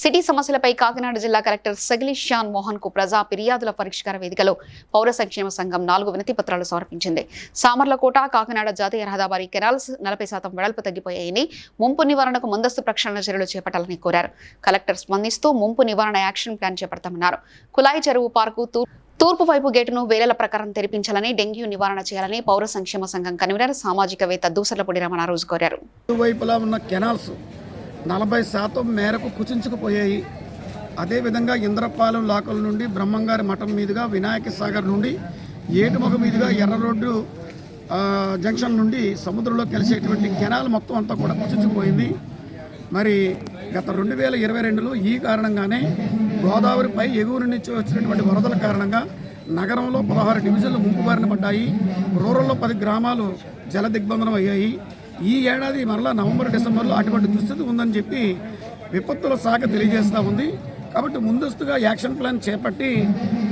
City సమస్యలపై కాకినాడ జిల్లా collector Sagili Shan మోహన్కు ప్రజా ఫిర్యాదుల పరిష్కార వేదికలో పౌర సంక్షేమ సంఘం నాలుగు వినతి పత్రాలు సమర్పించింది. సామర్లకోట కాకినాడ జాతీయ రహదారి కెనాల్స్ నలభై శాతం వెడల్పు తగ్గిపోయాయని ముంపు నివారణకు ముందస్తు ప్రక్షాళన చర్యలు చేపట్టాలని కోరారు. కలెక్టర్ స్పందిస్తూ ముంపు నివారణ యాక్షన్ ప్లాన్ చేపడతామన్నారు. కులాయి చెరువు పార్కు తూర్పు వైపు గేటును వేలల ప్రకారం తెరిపించాలని డెంగ్యూ నివారణ చేయాలని పౌర సంక్షేమ సంఘం కన్వీనర్ సామాజికవేత్త దూసర్లపూడి రమణారోజు కోరారు. ఉన్న కెనాల్స్ నలభై శాతం మేరకు కుచించుకుపోయాయి. అదేవిధంగా ఇంద్రపాలెం లాకల నుండి బ్రహ్మంగారి మఠం మీదుగా వినాయక సాగర్ నుండి ఏటుమొగ మీదుగా ఎర్ర రోడ్డు జంక్షన్ నుండి సముద్రంలో కలిసేటువంటి కెనాల్ మొత్తం అంతా కూడా కుచించుకుపోయింది. మరి గత రెండు వేల ఇరవై రెండులో ఈ కారణంగానే గోదావరిపై ఎగువ నుంచి వచ్చినటువంటి వరదల కారణంగా నగరంలో పదహారు డివిజన్లు ముంపు బారిన పడ్డాయి. రూరల్లో పది గ్రామాలు జల దిగ్బంధనం అయ్యాయి. ఈ ఏడాది మరలా నవంబర్ డిసెంబర్లో అటువంటి దుస్థితి ఉందని చెప్పి విపత్తుల శాఖ తెలియజేస్తూ ఉంది. కాబట్టి ముందస్తుగా యాక్షన్ ప్లాన్ చేపట్టి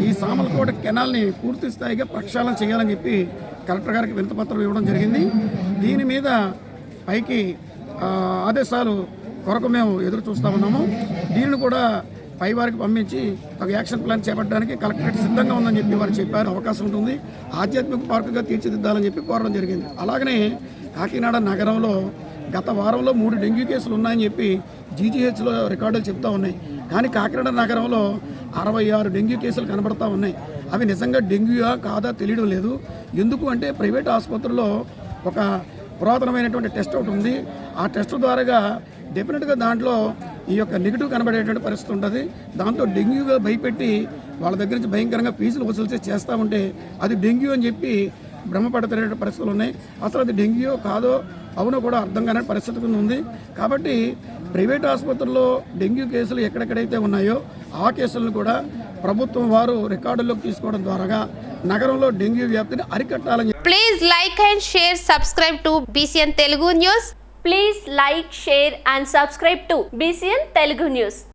ఈ సామలకోట కెనాల్ని పూర్తి స్థాయిగా ప్రక్షాళన చేయాలని చెప్పి కలెక్టర్ గారికి వింతపత్రం ఇవ్వడం జరిగింది. దీని మీద పైకి ఆదేశాలు కొరకు మేము ఎదురు చూస్తూ ఉన్నాము. దీనిని కూడా పై వారికి పంపించి ఒక యాక్షన్ ప్లాన్ చేపట్టడానికి కలెక్టరేట్ సిద్ధంగా ఉందని చెప్పి వారు చెప్పారు. అవకాశం ఉంటుంది. ఆధ్యాత్మిక పార్కుగా తీర్చిదిద్దాలని చెప్పి కోరడం జరిగింది. అలాగనే కాకినాడ నగరంలో గత వారంలో మూడు డెంగ్యూ కేసులు ఉన్నాయని చెప్పి జీజీహెచ్లో రికార్డులు చెప్తా ఉన్నాయి. కానీ కాకినాడ నగరంలో అరవై ఆరు డెంగ్యూ కేసులు కనబడతా ఉన్నాయి. అవి నిజంగా డెంగ్యూయా కాదా తెలియడం లేదు. ఎందుకు అంటే ప్రైవేట్ ఆసుపత్రిలో ఒక పురాతనమైనటువంటి టెస్ట్ ఒకటి ఉంది. ఆ టెస్ట్ ద్వారాగా డెఫినెట్గా దాంట్లో ఈ యొక్క నెగిటివ్ కనబడేటువంటి పరిస్థితి ఉంటుంది. దాంతో డెంగ్యూగా భయపెట్టి వాళ్ళ దగ్గర నుంచి భయంకరంగా ఫీజులు వసూలు చేసి చేస్తూ ఉంటే అది డెంగ్యూ అని చెప్పి భ్రమపడతలేని పరిస్థితులు ఉన్నాయి. అసలు అది డెంగ్యూ కాదో అవునో కూడా అర్థం కాని పరిస్థితి కింద ఉంది. కాబట్టి ప్రైవేట్ ఆసుపత్రుల్లో డెంగ్యూ కేసులు ఎక్కడెక్కడైతే ఉన్నాయో ఆ కేసులను కూడా ప్రభుత్వం వారు రికార్డుల్లోకి తీసుకోవడం ద్వారా నగరంలో డెంగ్యూ వ్యాప్తిని అరికట్టాలని please like and share subscribe to BCN Telugu news please like share and subscribe to BCN Telugu news